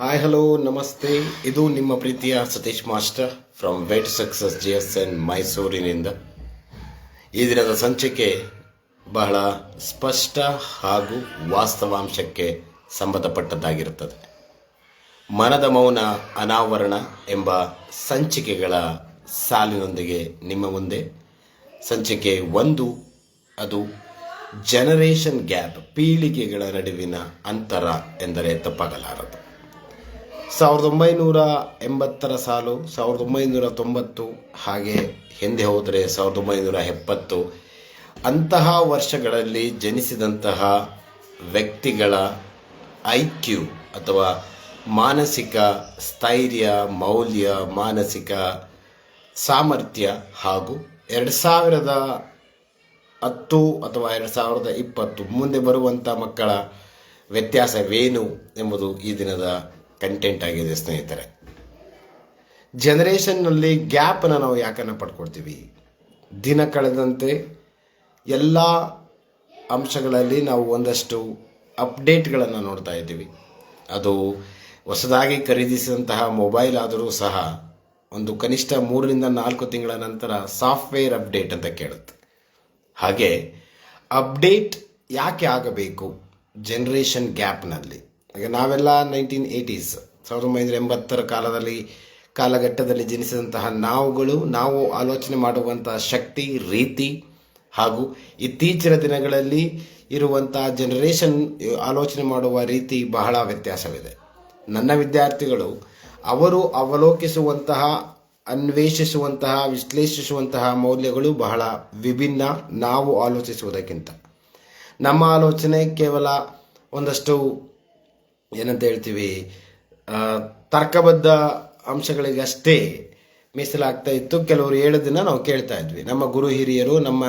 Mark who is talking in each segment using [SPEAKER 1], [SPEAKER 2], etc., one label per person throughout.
[SPEAKER 1] Hi hello ನಮಸ್ತೆ ಇದು ನಿಮ್ಮ ಪ್ರೀತಿಯ Satish master from way to success G S N ಮೈಸೂರಿನಿಂದ. ಈ ದಿನದ ಸಂಚಿಕೆ ಬಹಳ ಸ್ಪಷ್ಟ ಹಾಗೂ ವಾಸ್ತವಾಂಶಕ್ಕೆ ಸಂಬಂಧಪಟ್ಟದ್ದಾಗಿರುತ್ತದೆ. ಮನದ ಮೌನ, ಅನಾವರಣ ಎಂಬ ಸಂಚಿಕೆಗಳ ಸಾಲಿನೊಂದಿಗೆ ನಿಮ್ಮ ಮುಂದೆ. ಸಂಚಿಕೆ ಒಂದು, ಅದು ಜನರೇಷನ್ ಗ್ಯಾಪ್ ಪೀಳಿಗೆಗಳ ನಡುವಿನ ಅಂತರ ಎಂದರೆ ತಪ್ಪಾಗಲಾರದು. ಸಾವಿರದ ಒಂಬೈನೂರ ಎಂಬತ್ತರ ಸಾಲು, ಸಾವಿರದ ಒಂಬೈನೂರ ತೊಂಬತ್ತು ಹಾಗೆ ಹಿಂದೆ ಹೋದರೆ ಸಾವಿರದ ಒಂಬೈನೂರ ಎಪ್ಪತ್ತು. ಅಂತಹ ವರ್ಷಗಳಲ್ಲಿ ಜನಿಸಿದಂತಹ ವ್ಯಕ್ತಿಗಳ ಐ ಕ್ಯೂ ಅಥವಾ ಮಾನಸಿಕ ಸ್ಥೈರ್ಯ, ಮೌಲ್ಯ, ಮಾನಸಿಕ ಸಾಮರ್ಥ್ಯ ಹಾಗೂ ಎರಡು ಸಾವಿರದ ಹತ್ತು ಅಥವಾ ಎರಡು ಸಾವಿರದ ಇಪ್ಪತ್ತು ಮುಂದೆ ಬರುವಂಥ ಮಕ್ಕಳ ವ್ಯತ್ಯಾಸವೇನು ಎಂಬುದು ಈ ದಿನದ ಕಂಟೆಂಟ್ ಆಗಿದೆ ಸ್ನೇಹಿತರೆ. ಜನರೇಷನ್ನಲ್ಲಿ ಗ್ಯಾಪನ್ನು ನಾವು ಯಾಕನ್ನು ಪಡ್ಕೊಳ್ತೀವಿ? ದಿನ ಕಳೆದಂತೆ ಎಲ್ಲ ಅಂಶಗಳಲ್ಲಿ ನಾವು ಒಂದಷ್ಟು ಅಪ್ಡೇಟ್ಗಳನ್ನು ನೋಡ್ತಾ ಇದ್ದೀವಿ. ಅದು ಹೊಸದಾಗಿ ಖರೀದಿಸಿದಂತಹ ಮೊಬೈಲ್ ಆದರೂ ಸಹ ಒಂದು ಕನಿಷ್ಠ ಮೂರರಿಂದ ನಾಲ್ಕು ತಿಂಗಳ ನಂತರ ಸಾಫ್ಟ್ವೇರ್ ಅಪ್ಡೇಟ್ ಅಂತ ಕೇಳುತ್ತೆ. ಹಾಗೆ ಅಪ್ಡೇಟ್ ಯಾಕೆ ಆಗಬೇಕು? ಜನ್ರೇಷನ್ ಗ್ಯಾಪ್ನಲ್ಲಿ ಈಗ ನಾವೆಲ್ಲ ನೈನ್ಟೀನ್ ಏಯ್ಟೀಸ್, ಸಾವಿರದ ಒಂಬೈನೂರ ಎಂಬತ್ತರ ಕಾಲದಲ್ಲಿ, ಕಾಲಘಟ್ಟದಲ್ಲಿ ಜನಿಸಿದಂತಹ ನಾವುಗಳು, ನಾವು ಆಲೋಚನೆ ಮಾಡುವಂತಹ ಶಕ್ತಿ, ರೀತಿ ಹಾಗೂ ಇತ್ತೀಚಿನ ದಿನಗಳಲ್ಲಿ ಇರುವಂತಹ ಜನರೇಷನ್ ಆಲೋಚನೆ ಮಾಡುವ ರೀತಿ ಬಹಳ ವ್ಯತ್ಯಾಸವಿದೆ. ನನ್ನ ವಿದ್ಯಾರ್ಥಿಗಳು, ಅವರು ಅವಲೋಕಿಸುವಂತಹ, ಅನ್ವೇಷಿಸುವಂತಹ, ವಿಶ್ಲೇಷಿಸುವಂತಹ ಮೌಲ್ಯಗಳು ಬಹಳ ವಿಭಿನ್ನ ನಾವು ಆಲೋಚಿಸುವುದಕ್ಕಿಂತ. ನಮ್ಮ ಆಲೋಚನೆ ಕೇವಲ ಒಂದಷ್ಟು ಏನಂತ ಹೇಳ್ತೀವಿ ತರ್ಕಬದ್ಧ ಅಂಶಗಳಿಗಷ್ಟೇ ಮೀಸಲಾಗ್ತಾ ಇತ್ತು. ಕೆಲವರು ಹೇಳೋದನ್ನ ನಾವು ಕೇಳ್ತಾ ಇದ್ವಿ. ನಮ್ಮ ಗುರು ಹಿರಿಯರು, ನಮ್ಮ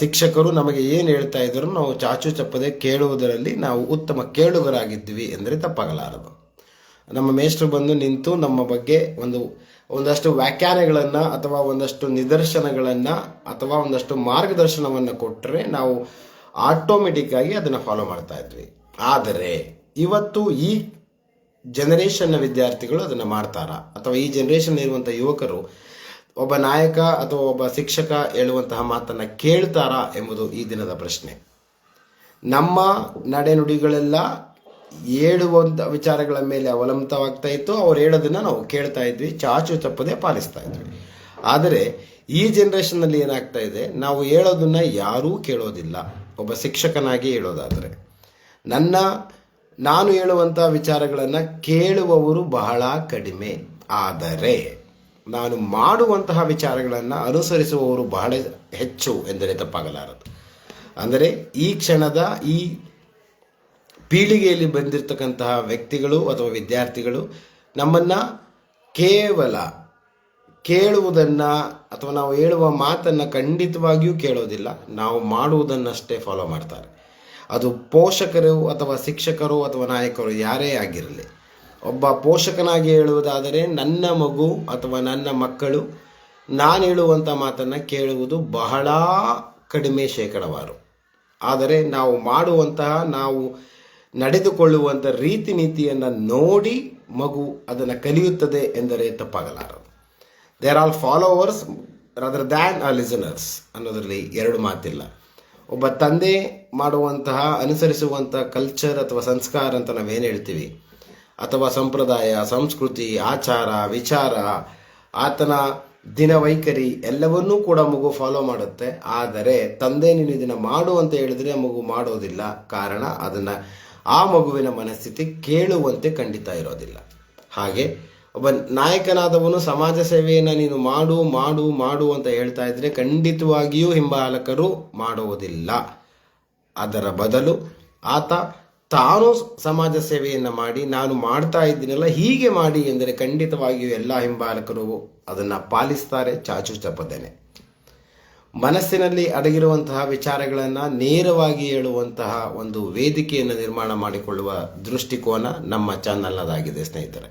[SPEAKER 1] ಶಿಕ್ಷಕರು ನಮಗೆ ಏನು ಹೇಳ್ತಾ ಇದ್ರು ನಾವು ಚಾಚು ಚಪ್ಪದೆ ಕೇಳುವುದರಲ್ಲಿ ನಾವು ಉತ್ತಮ ಕೇಳುಗರಾಗಿದ್ವಿ ಎಂದರೆ ತಪ್ಪಾಗಲಾರದು. ನಮ್ಮ ಮೇಷ್ಟ್ರು ಬಂದು ನಿಂತು ನಮ್ಮ ಬಗ್ಗೆ ಒಂದು, ಒಂದಷ್ಟು ವ್ಯಾಖ್ಯಾನಗಳನ್ನು ಅಥವಾ ಒಂದಷ್ಟು ನಿದರ್ಶನಗಳನ್ನು ಅಥವಾ ಒಂದಷ್ಟು ಮಾರ್ಗದರ್ಶನವನ್ನು ಕೊಟ್ಟರೆ ನಾವು ಆಟೋಮೆಟಿಕ್ಕಾಗಿ ಅದನ್ನು ಫಾಲೋ ಮಾಡ್ತಾ ಇದ್ವಿ. ಆದರೆ ಇವತ್ತು ಈ ಜನರೇಷನ್ನ ವಿದ್ಯಾರ್ಥಿಗಳು ಅದನ್ನು ಮಾಡ್ತಾರಾ? ಅಥವಾ ಈ ಜನರೇಷನ್ ಇರುವಂಥ ಯುವಕರು ಒಬ್ಬ ನಾಯಕ ಅಥವಾ ಒಬ್ಬ ಶಿಕ್ಷಕ ಹೇಳುವಂತಹ ಮಾತನ್ನು ಕೇಳ್ತಾರಾ ಎಂಬುದು ಈ ದಿನದ ಪ್ರಶ್ನೆ. ನಮ್ಮ ನಡೆನುಡಿಗಳೆಲ್ಲ ಹೇಳುವಂಥ ವಿಚಾರಗಳ ಮೇಲೆ ಅವಲಂಬಿತವಾಗ್ತಾ ಇತ್ತು. ಅವ್ರು ಹೇಳೋದನ್ನ ನಾವು ಕೇಳ್ತಾ ಇದ್ವಿ, ಚಾಚು ತಪ್ಪದೆ ಪಾಲಿಸ್ತಾ ಇದ್ವಿ. ಆದರೆ ಈ ಜನ್ರೇಷನ್ನಲ್ಲಿ ಏನಾಗ್ತಾ ಇದೆ? ನಾವು ಹೇಳೋದನ್ನ ಯಾರೂ ಕೇಳೋದಿಲ್ಲ. ಒಬ್ಬ ಶಿಕ್ಷಕನಾಗಿ ಹೇಳೋದಾದರೆ, ನನ್ನ ನಾನು ಹೇಳುವಂಥ ವಿಚಾರಗಳನ್ನು ಕೇಳುವವರು ಬಹಳ ಕಡಿಮೆ. ಆದರೆ, ನಾನು ಮಾಡುವಂತಹ ವಿಚಾರಗಳನ್ನು ಅನುಸರಿಸುವವರು ಬಹಳ ಹೆಚ್ಚು ಎಂದರೆ ತಪ್ಪಾಗಲಾರದು. ಅಂದರೆ, ಈ ಕ್ಷಣದ ಈ ಪೀಳಿಗೆಯಲ್ಲಿ ಬಂದಿರತಕ್ಕಂತಹ ವ್ಯಕ್ತಿಗಳು ಅಥವಾ ವಿದ್ಯಾರ್ಥಿಗಳು ನಮ್ಮನ್ನು ಕೇವಲ ಕೇಳುವುದನ್ನು ಅಥವಾ ನಾವು ಹೇಳುವ ಮಾತನ್ನು ಖಂಡಿತವಾಗಿಯೂ ಕೇಳೋದಿಲ್ಲ. ನಾವು ಮಾಡುವುದನ್ನಷ್ಟೇ ಫಾಲೋ ಮಾಡ್ತಾರೆ. ಅದು ಪೋಷಕರು ಅಥವಾ ಶಿಕ್ಷಕರು ಅಥವಾ ನಾಯಕರು ಯಾರೇ ಆಗಿರಲಿ, ಒಬ್ಬ ಪೋಷಕನಾಗಿ ಹೇಳುವುದಾದರೆ ನನ್ನ ಮಗು ಅಥವಾ ನನ್ನ ಮಕ್ಕಳು ನಾನು ಹೇಳುವಂಥ ಮಾತನ್ನು ಕೇಳುವುದು ಬಹಳ ಕಡಿಮೆ ಶೇಕಡವಾರು. ಆದರೆ ನಾವು ಮಾಡುವಂತಹ, ನಾವು ನಡೆದುಕೊಳ್ಳುವಂಥ ರೀತಿ ನೀತಿಯನ್ನು ನೋಡಿ ಮಗು ಅದನ್ನು ಕಲಿಯುತ್ತದೆ ಎಂದರೆ ತಪ್ಪಾಗಲಾರದು. There all followers rather than ಆ ಲಿಸನರ್ಸ್ ಅನ್ನೋದರಲ್ಲಿ ಎರಡು ಮಾತಿಲ್ಲ. ಒಬ್ಬ ತಂದೆ ಮಾಡುವಂತಹ ಅನುಸರಿಸುವಂತಹ ಕಲ್ಚರ್ ಅಥವಾ ಸಂಸ್ಕಾರ ಅಂತ ನಾವೇನು ಹೇಳ್ತೀವಿ? ಅಥವಾ ಸಂಪ್ರದಾಯ, ಸಂಸ್ಕೃತಿ, ಆಚಾರ, ವಿಚಾರ, ಆತನ ದಿನ ವೈಖರಿ ಎಲ್ಲವನ್ನೂ ಕೂಡ ಮಗು ಫಾಲೋ ಮಾಡುತ್ತೆ. ಆದರೆ ತಂದೆ ನೀನು ಇದನ್ನು ಮಾಡು ಅಂತ ಹೇಳಿದ್ರೆ ಮಗು ಮಾಡೋದಿಲ್ಲ. ಕಾರಣ ಅದನ್ನು ಆ ಮಗುವಿನ ಮನಸ್ಥಿತಿ ಕೇಳುವಂತೆ ಖಂಡಿತ ಇರೋದಿಲ್ಲ. ಹಾಗೆ ಒಬ್ಬ ನಾಯಕನಾದವನು ಸಮಾಜ ಸೇವೆಯನ್ನು ನೀನು ಮಾಡು ಮಾಡು ಮಾಡು ಅಂತ ಹೇಳ್ತಾ ಇದ್ರೆ ಖಂಡಿತವಾಗಿಯೂ ಹಿಂಬಾಲಕರು ಮಾಡುವುದಿಲ್ಲ ಅದರ ಬದಲು ಆತ ತಾನು ಸಮಾಜ ಸೇವೆಯನ್ನು ಮಾಡಿ, ನಾನು ಮಾಡ್ತಾ ಇದ್ದೀನಲ್ಲ, ಹೀಗೆ ಮಾಡಿ ಎಂದರೆ ಖಂಡಿತವಾಗಿಯೂ ಎಲ್ಲ ಹಿಂಬಾಲಕರು ಅದನ್ನು ಪಾಲಿಸ್ತಾರೆ, ಚಾಚು ಚಪ್ಪದೇನೆ ಮನಸ್ಸಿನಲ್ಲಿ ಅಡಗಿರುವಂತಹ ವಿಚಾರಗಳನ್ನು ನೇರವಾಗಿ ಹೇಳುವಂತಹ ಒಂದು ವೇದಿಕೆಯನ್ನು ನಿರ್ಮಾಣ ಮಾಡಿಕೊಳ್ಳುವ ದೃಷ್ಟಿಕೋನ ನಮ್ಮ ಚಾನಲ್ ಅದಾಗಿದೆ ಸ್ನೇಹಿತರೆ.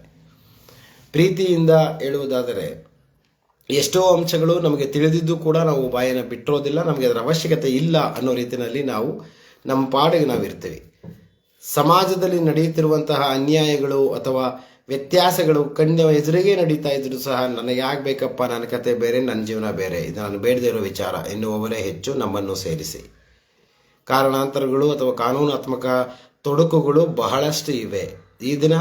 [SPEAKER 1] ಪ್ರೀತಿಯಿಂದ ಹೇಳುವುದಾದರೆ, ಎಷ್ಟೋ ಅಂಶಗಳು ನಮಗೆ ತಿಳಿದಿದ್ದು ಕೂಡ ನಾವು ಬಾಯನ್ನು ಬಿಟ್ಟಿರೋದಿಲ್ಲ, ನಮಗೆ ಅದರ ಅವಶ್ಯಕತೆ ಇಲ್ಲ ಅನ್ನೋ ರೀತಿಯಲ್ಲಿ ನಾವು ನಮ್ಮ ಪಾಡಿಗೆ ನಾವು ಇರ್ತೀವಿ ಸಮಾಜದಲ್ಲಿ ನಡೆಯುತ್ತಿರುವಂತಹ ಅನ್ಯಾಯಗಳು ಅಥವಾ ವ್ಯತ್ಯಾಸಗಳು ಕಣ್ಣ ಎದುರಿಗೆ ನಡೀತಾ ಇದ್ರು ಸಹ ನನಗೆ ಆಗಬೇಕಪ್ಪ, ನನ್ನ ಕತೆ ಬೇರೆ, ನನ್ನ ಜೀವನ ಬೇರೆ, ಇದು ನಾನು ಬೇಡದೇ ಇರೋ ವಿಚಾರ ಎನ್ನುವವರೇ ಹೆಚ್ಚು ನಮ್ಮನ್ನು ಸೇರಿಸಿ. ಕಾರಣಾಂತರಗಳು ಅಥವಾ ಕಾನೂನಾತ್ಮಕ ತೊಡಕುಗಳು ಬಹಳಷ್ಟು ಇವೆ. ಈ ದಿನ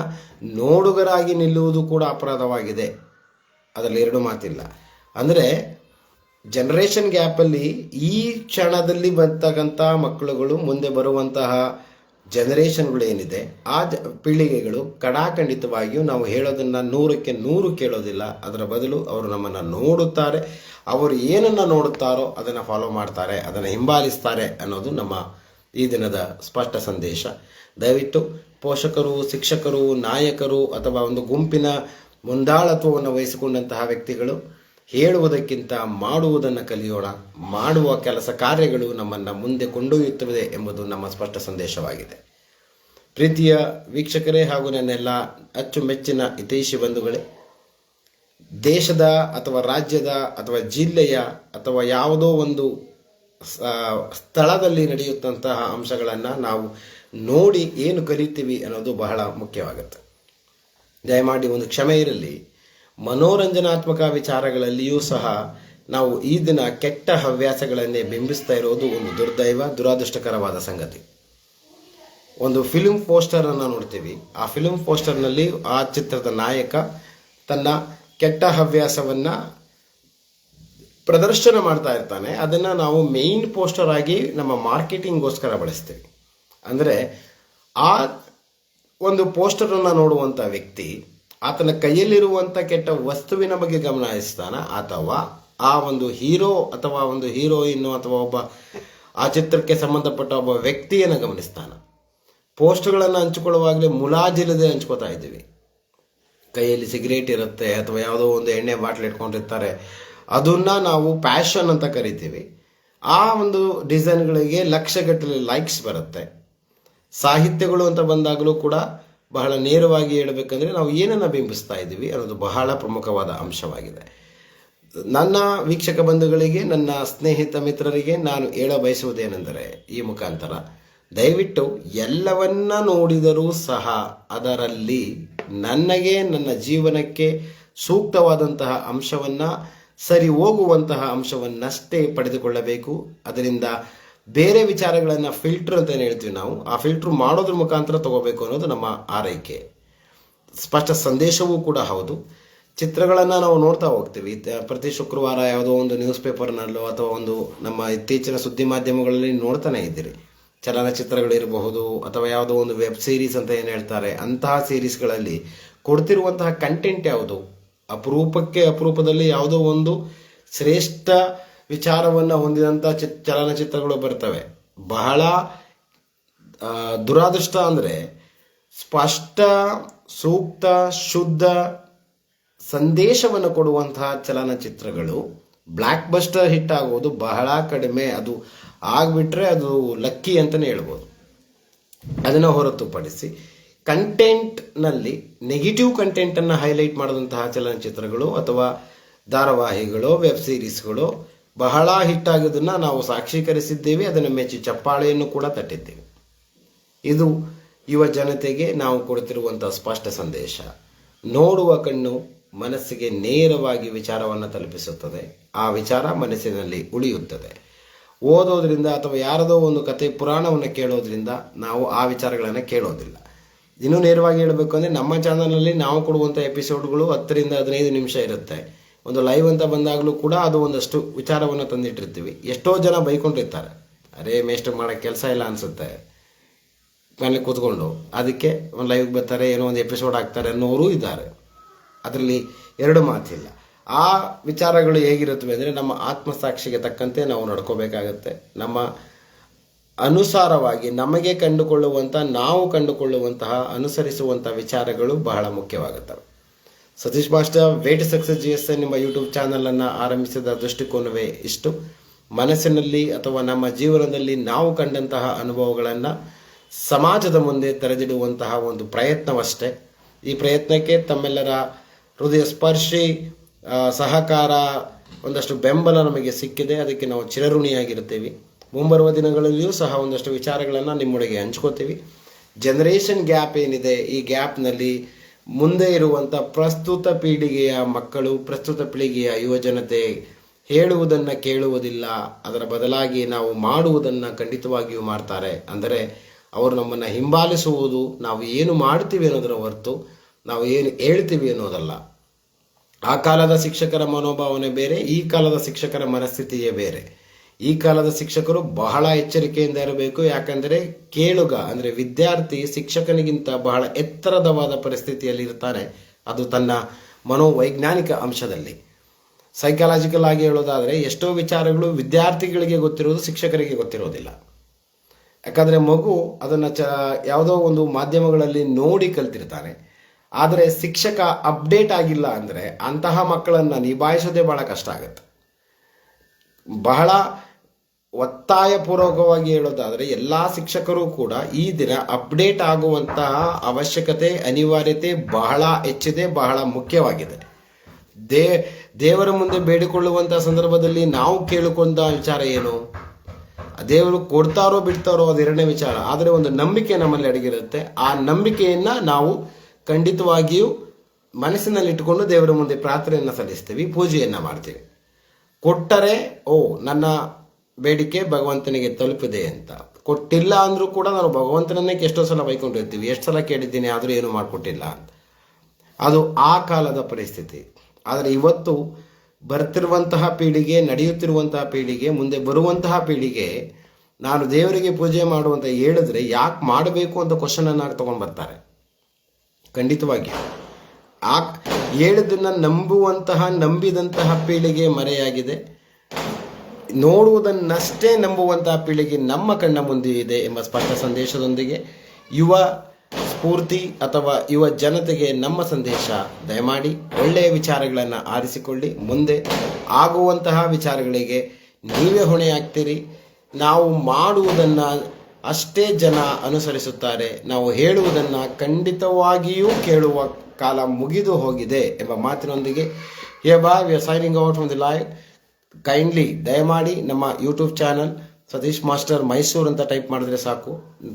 [SPEAKER 1] ನೋಡುಗರಾಗಿ ನಿಲ್ಲುವುದು ಕೂಡ ಅಪರಾಧವಾಗಿದೆ. ಅದರಲ್ಲಿ ಎರಡು ಮಾತಿಲ್ಲ. ಅಂದರೆ ಜನರೇಷನ್ ಗ್ಯಾಪಲ್ಲಿ ಈ ಕ್ಷಣದಲ್ಲಿ ಬರ್ತಕ್ಕಂಥ ಮಕ್ಕಳುಗಳು ಮುಂದೆ ಬರುವಂತಹ ಜನರೇಷನ್ಗಳು ಏನಿದೆ, ಆ ಜ, ಪೀಳಿಗೆಗಳು ಕಡಾಖಂಡಿತವಾಗಿಯೂ ನಾವು ಹೇಳೋದನ್ನು ನೂರಕ್ಕೆ ನೂರು ಕೇಳೋದಿಲ್ಲ. ಅದರ ಬದಲು ಅವರು ನಮ್ಮನ್ನು ನೋಡುತ್ತಾರೆ. ಅವರು ಏನನ್ನು ನೋಡುತ್ತಾರೋ ಅದನ್ನು ಫಾಲೋ ಮಾಡ್ತಾರೆ, ಅದನ್ನು ಹಿಂಬಾಲಿಸ್ತಾರೆ ಅನ್ನೋದು ನಮ್ಮ ಈ ದಿನದ ಸ್ಪಷ್ಟ ಸಂದೇಶ. ದಯವಿಟ್ಟು ಪೋಷಕರು, ಶಿಕ್ಷಕರು, ನಾಯಕರು ಅಥವಾ ಒಂದು ಗುಂಪಿನ ಮುಂದಾಳತ್ವವನ್ನು ವಹಿಸಿಕೊಂಡಂತಹ ವ್ಯಕ್ತಿಗಳು ಹೇಳುವುದಕ್ಕಿಂತ ಮಾಡುವುದನ್ನು ಕಲಿಯೋಣ. ಮಾಡುವ ಕೆಲಸ ಕಾರ್ಯಗಳು ನಮ್ಮನ್ನು ಮುಂದೆ ಕೊಂಡೊಯ್ಯುತ್ತವೆ ಎಂಬುದು ನಮ್ಮ ಸ್ಪಷ್ಟ ಸಂದೇಶವಾಗಿದೆ. ಪ್ರೀತಿಯ ವೀಕ್ಷಕರೇ ಹಾಗೂ ನನ್ನೆಲ್ಲ ಅಚ್ಚುಮೆಚ್ಚಿನ ಹಿತೈಷಿ ಬಂಧುಗಳೇ, ದೇಶದ ಅಥವಾ ರಾಜ್ಯದ ಅಥವಾ ಜಿಲ್ಲೆಯ ಅಥವಾ ಯಾವುದೋ ಒಂದು ಸ್ಥಳದಲ್ಲಿ ನಡೆಯುತ್ತಂತಹ ಅಂಶಗಳನ್ನು ನಾವು ನೋಡಿ ಏನು ಕಲಿತೀವಿ ಅನ್ನೋದು ಬಹಳ ಮುಖ್ಯವಾಗುತ್ತೆ. ದಯಮಾಡಿ ಒಂದು ಕ್ಷಮೆ ಇರಲಿ. ಮನೋರಂಜನಾತ್ಮಕ ವಿಚಾರಗಳಲ್ಲಿಯೂ ಸಹ ನಾವು ಈ ದಿನ ಕೆಟ್ಟ ಹವ್ಯಾಸಗಳನ್ನೇ ಬಿಂಬಿಸ್ತಾ ಇರೋದು ಒಂದು ದುರ್ದೈವ, ದುರಾದೃಷ್ಟಕರವಾದ ಸಂಗತಿ. ಒಂದು ಫಿಲ್ಮ್ ಪೋಸ್ಟರ್ ಅನ್ನು ನೋಡ್ತೀವಿ. ಆ ಫಿಲ್ಮ್ ಪೋಸ್ಟರ್ನಲ್ಲಿ ಆ ಚಿತ್ರದ ನಾಯಕ ತನ್ನ ಕೆಟ್ಟ ಹವ್ಯಾಸವನ್ನ ಪ್ರದರ್ಶನ ಮಾಡ್ತಾ ಇರ್ತಾನೆ. ಅದನ್ನ ನಾವು ಮೇಯ್ನ್ ಪೋಸ್ಟರ್ ಆಗಿ ನಮ್ಮ ಮಾರ್ಕೆಟಿಂಗ್ಗೋಸ್ಕರ ಬಳಸ್ತೀವಿ. ಅಂದರೆ ಆ ಒಂದು ಪೋಸ್ಟರನ್ನು ನೋಡುವಂಥ ವ್ಯಕ್ತಿ ಆತನ ಕೈಯಲ್ಲಿರುವಂಥ ಕೆಟ್ಟ ವಸ್ತುವಿನ ಬಗ್ಗೆ ಗಮನ ಹರಿಸ್ತಾನ, ಅಥವಾ ಆ ಒಂದು ಹೀರೋ ಅಥವಾ ಒಂದು ಹೀರೋಯಿನ್ ಅಥವಾ ಒಬ್ಬ ಆ ಚಿತ್ರಕ್ಕೆ ಸಂಬಂಧಪಟ್ಟ ಒಬ್ಬ ವ್ಯಕ್ತಿಯನ್ನು ಗಮನಿಸ್ತಾನ. ಪೋಸ್ಟ್ಗಳನ್ನು ಹಂಚಿಕೊಳ್ಳುವಾಗಲೇ ಮುಲಾಜಿಲ್ಲದೆ ಹಂಚ್ಕೋತಾ ಇದ್ದೀವಿ. ಕೈಯಲ್ಲಿ ಸಿಗರೇಟ್ ಇರುತ್ತೆ, ಅಥವಾ ಯಾವುದೋ ಒಂದು ಎಣ್ಣೆ ಬಾಟ್ಲ್ ಇಟ್ಕೊಂಡಿರ್ತಾರೆ. ಅದನ್ನು ನಾವು ಪ್ಯಾಷನ್ ಅಂತ ಕರಿತೀವಿ. ಆ ಒಂದು ಡಿಸೈನ್ಗಳಿಗೆ ಲಕ್ಷಗಟ್ಟಲೆ ಲೈಕ್ಸ್ ಬರುತ್ತೆ. ಸಾಹಿತ್ಯಗಳು ಅಂತ ಬಂದಾಗಲೂ ಕೂಡ ಬಹಳ ನೇರವಾಗಿ ಹೇಳಬೇಕಂದ್ರೆ ನಾವು ಏನನ್ನ ಬಿಂಬಿಸ್ತಾ ಇದ್ದೀವಿ ಅನ್ನೋದು ಬಹಳ ಪ್ರಮುಖವಾದ ಅಂಶವಾಗಿದೆ. ನನ್ನ ವೀಕ್ಷಕ ಬಂಧುಗಳಿಗೆ, ನನ್ನ ಸ್ನೇಹಿತ ಮಿತ್ರರಿಗೆ ನಾನು ಹೇಳ ಬಯಸುವುದೇನೆಂದರೆ ಈ ಮುಖಾಂತರ, ದಯವಿಟ್ಟು ಎಲ್ಲವನ್ನ ನೋಡಿದರೂ ಸಹ ಅದರಲ್ಲಿ ನನಗೆ, ನನ್ನ ಜೀವನಕ್ಕೆ ಸೂಕ್ತವಾದಂತಹ ಅಂಶವನ್ನ, ಸರಿ ಹೋಗುವಂತಹ ಅಂಶವನ್ನಷ್ಟೇ ಪಡೆದುಕೊಳ್ಳಬೇಕು. ಅದರಿಂದ ಬೇರೆ ವಿಚಾರಗಳನ್ನು ಫಿಲ್ಟರ್ ಅಂತ ಏನು ಹೇಳ್ತೀವಿ ನಾವು, ಆ ಫಿಲ್ಟರ್ ಮಾಡೋದ್ರ ಮುಖಾಂತರ ತಗೋಬೇಕು ಅನ್ನೋದು ನಮ್ಮ ಆರೈಕೆ. ಸ್ಪಷ್ಟ ಸಂದೇಶವೂ ಕೂಡ ಹೌದು. ಚಿತ್ರಗಳನ್ನು ನಾವು ನೋಡ್ತಾ ಹೋಗ್ತೀವಿ. ಪ್ರತಿ ಶುಕ್ರವಾರ ಯಾವುದೋ ಒಂದು ನ್ಯೂಸ್ ಪೇಪರ್ನಲ್ಲೋ ಅಥವಾ ಒಂದು ನಮ್ಮ ಇತ್ತೀಚಿನ ಸುದ್ದಿ ಮಾಧ್ಯಮಗಳಲ್ಲಿ ನೋಡ್ತಾನೆ ಇದ್ದೀರಿ. ಚಲನಚಿತ್ರಗಳಿರಬಹುದು ಅಥವಾ ಯಾವುದೋ ಒಂದು ವೆಬ್ ಸೀರೀಸ್ ಅಂತ ಏನು ಹೇಳ್ತಾರೆ, ಅಂತಹ ಸೀರೀಸ್ಗಳಲ್ಲಿ ಕೊಡ್ತಿರುವಂತಹ ಕಂಟೆಂಟ್ ಯಾವುದು? ಅಪರೂಪಕ್ಕೆ ಅಪರೂಪದಲ್ಲಿ ಯಾವುದೋ ಒಂದು ಶ್ರೇಷ್ಠ ವಿಚಾರವನ್ನು ಹೊಂದಿದಂಥ ಚಿ ಚಲನಚಿತ್ರಗಳು ಬರ್ತವೆ. ಬಹಳ ದುರಾದೃಷ್ಟ ಅಂದರೆ ಸ್ಪಷ್ಟ, ಸೂಕ್ತ, ಶುದ್ಧ ಸಂದೇಶವನ್ನು ಕೊಡುವಂತಹ ಚಲನಚಿತ್ರಗಳು ಬ್ಲ್ಯಾಕ್ ಬಸ್ಟರ್ ಹಿಟ್ ಆಗೋದು ಬಹಳ ಕಡಿಮೆ. ಅದು ಆಗಿಬಿಟ್ರೆ ಅದು ಲಕ್ಕಿ ಅಂತಲೇ ಹೇಳ್ಬೋದು. ಅದನ್ನು ಹೊರತುಪಡಿಸಿ ಕಂಟೆಂಟ್ನಲ್ಲಿ ನೆಗೆಟಿವ್ ಕಂಟೆಂಟನ್ನು ಹೈಲೈಟ್ ಮಾಡಿದಂತಹ ಚಲನಚಿತ್ರಗಳು ಅಥವಾ ಧಾರಾವಾಹಿಗಳು, ವೆಬ್ ಸೀರೀಸ್ಗಳು ಬಹಳ ಹಿಟ್ ಆಗೋದನ್ನು ನಾವು ಸಾಕ್ಷೀಕರಿಸಿದ್ದೇವೆ. ಅದನ್ನು ಮೆಚ್ಚಿ ಚಪ್ಪಾಳೆಯನ್ನು ಕೂಡ ತಟ್ಟಿದ್ದೇವೆ. ಇದು ಯುವ ಜನತೆಗೆ ನಾವು ಕೊಡುತ್ತಿರುವಂಥ ಸ್ಪಷ್ಟ ಸಂದೇಶ. ನೋಡುವ ಕಣ್ಣು ಮನಸ್ಸಿಗೆ ನೇರವಾಗಿ ವಿಚಾರವನ್ನು ತಲುಪಿಸುತ್ತದೆ. ಆ ವಿಚಾರ ಮನಸ್ಸಿನಲ್ಲಿ ಉಳಿಯುತ್ತದೆ. ಓದೋದ್ರಿಂದ ಅಥವಾ ಯಾರದೋ ಒಂದು ಕತೆ ಪುರಾಣವನ್ನು ಕೇಳೋದ್ರಿಂದ ನಾವು ಆ ವಿಚಾರಗಳನ್ನು ಕೇಳೋದಿಲ್ಲ. ಇನ್ನೂ ನೇರವಾಗಿ ಹೇಳಬೇಕು ಅಂದರೆ ನಮ್ಮ ಚಾನಲ್ನಲ್ಲಿ ನಾವು ಕೊಡುವಂಥ ಎಪಿಸೋಡ್ಗಳು ಹತ್ತರಿಂದ ಹದಿನೈದು ನಿಮಿಷ ಇರುತ್ತೆ. ಒಂದು ಲೈವ್ ಅಂತ ಬಂದಾಗಲೂ ಕೂಡ ಅದು ಒಂದಷ್ಟು ವಿಚಾರವನ್ನು ತಂದಿಟ್ಟಿರ್ತೀವಿ. ಎಷ್ಟೋ ಜನ ಬೈಕೊಂಡಿರ್ತಾರೆ. ಅರೇ ಮೇಸ್ಟರ್ ಮಾಡೋಕ್ಕೆ ಕೆಲಸ ಇಲ್ಲ ಅನಿಸುತ್ತೆ. ಮನೇಲಿ ಕೂತ್ಕೊಂಡು ಅದಕ್ಕೆ ಒಂದು ಲೈವ್ಗೆ ಬರ್ತಾರೆ, ಏನೋ ಒಂದು ಎಪಿಸೋಡ್ ಹಾಕ್ತಾರೆ ಅನ್ನೋರು ಇದ್ದಾರೆ. ಅದರಲ್ಲಿ ಎರಡು ಮಾತಿಲ್ಲ. ಆ ವಿಚಾರಗಳು ಹೇಗಿರುತ್ತವೆ ಅಂದರೆ ನಮ್ಮ ಆತ್ಮಸಾಕ್ಷಿಗೆ ತಕ್ಕಂತೆ ನಾವು ನಡ್ಕೋಬೇಕಾಗತ್ತೆ. ನಮ್ಮ ಅನುಸಾರವಾಗಿ ನಮಗೆ ಕಂಡುಕೊಳ್ಳುವಂಥ ನಾವು ಕಂಡುಕೊಳ್ಳುವಂತಹ ಅನುಸರಿಸುವಂಥ ವಿಚಾರಗಳು ಬಹಳ ಮುಖ್ಯವಾಗುತ್ತವೆ. Satish master way to success G S ನಿಮ್ಮ ಯೂಟ್ಯೂಬ್ ಚಾನಲನ್ನು ಆರಂಭಿಸಿದ ದೃಷ್ಟಿಕೋನವೇ ಇಷ್ಟು. ಮನಸ್ಸಿನಲ್ಲಿ ಅಥವಾ ನಮ್ಮ ಜೀವನದಲ್ಲಿ ನಾವು ಕಂಡಂತಹ ಅನುಭವಗಳನ್ನು ಸಮಾಜದ ಮುಂದೆ ತೆರೆದಿಡುವಂತಹ ಒಂದು ಪ್ರಯತ್ನವಷ್ಟೇ. ಈ ಪ್ರಯತ್ನಕ್ಕೆ ತಮ್ಮೆಲ್ಲರ ಹೃದಯ ಸ್ಪರ್ಶಿ ಸಹಕಾರ, ಒಂದಷ್ಟು ಬೆಂಬಲ ನಮಗೆ ಸಿಕ್ಕಿದೆ. ಅದಕ್ಕೆ ನಾವು ಚಿರಋಣಿಯಾಗಿರ್ತೀವಿ ಮುಂಬರುವ ದಿನಗಳಲ್ಲಿಯೂ ಸಹ ಒಂದಷ್ಟು ವಿಚಾರಗಳನ್ನು ನಿಮ್ಮೊಳಗೆ ಹಂಚ್ಕೋತೀವಿ. ಜನರೇಷನ್ ಗ್ಯಾಪ್ ಏನಿದೆ, ಈ ಗ್ಯಾಪ್ನಲ್ಲಿ ಮುಂದೆ ಇರುವಂಥ ಪ್ರಸ್ತುತ ಪೀಳಿಗೆಯ ಮಕ್ಕಳು, ಪ್ರಸ್ತುತ ಪೀಳಿಗೆಯ ಯುವಜನತೆ ಹೇಳುವುದನ್ನು ಕೇಳುವುದಿಲ್ಲ. ಅದರ ಬದಲಾಗಿ ನಾವು ಮಾಡುವುದನ್ನು ಖಂಡಿತವಾಗಿಯೂ ಮಾಡ್ತಾರೆ. ಅಂದರೆ ಅವರು ನಮ್ಮನ್ನು ಹಿಂಬಾಲಿಸುವುದು, ನಾವು ಏನು ಮಾಡ್ತೀವಿ ಅನ್ನೋದರ ಹೊರತು ನಾವು ಏನು ಹೇಳ್ತೀವಿ ಅನ್ನೋದಲ್ಲ. ಆ ಕಾಲದ ಶಿಕ್ಷಕರ ಮನೋಭಾವನೆ ಬೇರೆ, ಈ ಕಾಲದ ಶಿಕ್ಷಕರ ಮನಸ್ಥಿತಿಯೇ ಬೇರೆ. ಈ ಕಾಲದ ಶಿಕ್ಷಕರು ಬಹಳ ಎಚ್ಚರಿಕೆಯಿಂದ ಇರಬೇಕು. ಯಾಕಂದರೆ ಕೇಳುಗ, ಅಂದರೆ ವಿದ್ಯಾರ್ಥಿ ಶಿಕ್ಷಕನಿಗಿಂತ ಬಹಳ ಎತ್ತರದವಾದ ಪರಿಸ್ಥಿತಿಯಲ್ಲಿ ಇರ್ತಾರೆ. ಅದು ತನ್ನ ಮನೋವೈಜ್ಞಾನಿಕ ಅಂಶದಲ್ಲಿ. ಸೈಕಾಲಜಿಕಲ್ ಆಗಿ ಹೇಳೋದಾದರೆ ಎಷ್ಟೋ ವಿಚಾರಗಳು ವಿದ್ಯಾರ್ಥಿಗಳಿಗೆ ಗೊತ್ತಿರೋದು ಶಿಕ್ಷಕರಿಗೆ ಗೊತ್ತಿರೋದಿಲ್ಲ ಯಾಕಂದರೆ ಮಗು ಅದನ್ನು ಚ, ಯಾವುದೋ ಒಂದು ಮಾಧ್ಯಮಗಳಲ್ಲಿ ನೋಡಿ ಕಲ್ತಿರ್ತಾನೆ ಆದರೆ ಶಿಕ್ಷಕ ಅಪ್ಡೇಟ್ ಆಗಿಲ್ಲ ಅಂದರೆ ಅಂತಹ ಮಕ್ಕಳನ್ನು ನಿಭಾಯಿಸೋದೇ ಬಹಳ ಕಷ್ಟ ಆಗುತ್ತೆ. ಬಹಳ ಒತ್ತಾಯಪೂರ್ವಕವಾಗಿ ಹೇಳೋದಾದರೆ ಎಲ್ಲ ಶಿಕ್ಷಕರು ಕೂಡ ಈ ದಿನ ಅಪ್ಡೇಟ್ ಆಗುವಂತಹ ಅವಶ್ಯಕತೆ, ಅನಿವಾರ್ಯತೆ ಬಹಳ ಹೆಚ್ಚಿದೆ, ಬಹಳ ಮುಖ್ಯವಾಗಿದೆ. ದೇ, ದೇವರ ಮುಂದೆ ಬೇಡಿಕೊಳ್ಳುವಂತಹ ಸಂದರ್ಭದಲ್ಲಿ ನಾವು ಕೇಳಿಕೊಂಡ ವಿಚಾರ ಏನು? ದೇವರು ಕೊಡ್ತಾರೋ ಬಿಡ್ತಾರೋ ಅದು ಎರಡನೇ ವಿಚಾರ. ಆದರೆ ಒಂದು ನಂಬಿಕೆ ನಮ್ಮಲ್ಲಿ ಅಡಗಿರುತ್ತೆ. ಆ ನಂಬಿಕೆಯನ್ನು ನಾವು ಖಂಡಿತವಾಗಿಯೂ ಮನಸ್ಸಿನಲ್ಲಿ ಇಟ್ಟುಕೊಂಡು ದೇವರ ಮುಂದೆ ಪ್ರಾರ್ಥನೆಯನ್ನು ಸಲ್ಲಿಸ್ತೀವಿ, ಪೂಜೆಯನ್ನು ಮಾಡ್ತೀವಿ. ಕೊಟ್ಟರೆ, ಓ, ನನ್ನ ಬೇಡಿಕೆ ಭಗವಂತನಿಗೆ ತಲುಪಿದೆ ಅಂತ. ಕೊಟ್ಟಿಲ್ಲ ಅಂದರೂ ಕೂಡ ನಾನು ಭಗವಂತನನ್ನೇ ಎಷ್ಟೋ ಸಲ ಬೈಕೊಂಡಿರ್ತೀವಿ. ಎಷ್ಟು ಸಲ ಕೇಳಿದ್ದೀನಿ, ಆದರೂ ಏನು ಮಾಡಿಕೊಟ್ಟಿಲ್ಲ ಅದು ಆ ಕಾಲದ ಪರಿಸ್ಥಿತಿ. ಆದರೆ ಇವತ್ತು ಬರ್ತಿರುವಂತಹ ಪೀಳಿಗೆ, ನಡೆಯುತ್ತಿರುವಂತಹ ಪೀಳಿಗೆ, ಮುಂದೆ ಬರುವಂತಹ ಪೀಳಿಗೆ ನಾನು ದೇವರಿಗೆ ಪೂಜೆ ಮಾಡುವಂತ ಹೇಳಿದ್ರೆ ಯಾಕೆ ಮಾಡಬೇಕು ಅಂತ ಕ್ವಶನನ್ನು ತಗೊಂಡು ಬರ್ತಾರೆ. ಖಂಡಿತವಾಗಿ. ಆ ಹೇಳಿದ್ದನ್ನು ನಂಬುವಂತಹ, ನಂಬಿದಂತಹ ಪೀಳಿಗೆ ಮರೆಯಾಗಿದೆ. ನೋಡುವುದನ್ನಷ್ಟೇ ನಂಬುವಂತಹ ಪೀಳಿಗೆ ನಮ್ಮ ಕಣ್ಣ ಮುಂದೆ ಇದೆ ಎಂಬ ಸ್ಪಷ್ಟ ಸಂದೇಶದೊಂದಿಗೆ ಯುವ ಸ್ಫೂರ್ತಿ ಅಥವಾ ಯುವ ಜನತೆಗೆ ನಮ್ಮ ಸಂದೇಶ. ದಯಮಾಡಿ ಒಳ್ಳೆಯ ವಿಚಾರಗಳನ್ನು ಆರಿಸಿಕೊಳ್ಳಿ. ಮುಂದೆ ಆಗುವಂತಹ ವಿಚಾರಗಳಿಗೆ ನೀವೇ ಹೊಣೆಯಾಗ್ತೀರಿ. ನಾವು ಮಾಡುವುದನ್ನು ಅಷ್ಟೇ ಜನ ಅನುಸರಿಸುತ್ತಾರೆ. ನಾವು ಹೇಳುವುದನ್ನು ಖಂಡಿತವಾಗಿಯೂ ಕೇಳುವ ಕಾಲ ಮುಗಿದು ಹೋಗಿದೆ ಎಂಬ ಮಾತಿನೊಂದಿಗೆ hereby we are signing out from the live kindly ದಯಮಾಡಿ ನಮ್ಮ YouTube channel Satish master Mysuru ಅಂತ ಟೈಪ್ ಮಾಡಿದ್ರೆ ಸಾಕು.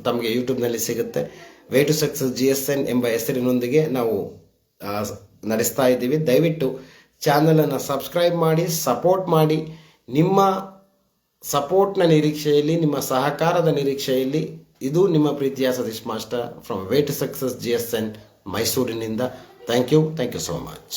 [SPEAKER 1] ತಮಗೆ ಯೂಟ್ಯೂಬ್ನಲ್ಲಿ ಸಿಗುತ್ತೆ. Way to success G S N ಎಂಬ ಹೆಸರಿನೊಂದಿಗೆ ನಾವು ನಡೆಸ್ತಾ ಇದ್ದೀವಿ. ದಯವಿಟ್ಟು ಚಾನಲನ್ನು ಸಬ್ಸ್ಕ್ರೈಬ್ ಮಾಡಿ ಸಪೋರ್ಟ್ ಮಾಡಿ. ನಿಮ್ಮ ಸಪೋರ್ಟ್ನ ನಿರೀಕ್ಷೆಯಲ್ಲಿ, ನಿಮ್ಮ ಸಹಕಾರದ ನಿರೀಕ್ಷೆಯಲ್ಲಿ ಇದು ನಿಮ್ಮ ಪ್ರೀತಿಯ Satish master from way to success G S N ಮೈಸೂರಿನಿಂದ. Thank you thank you so much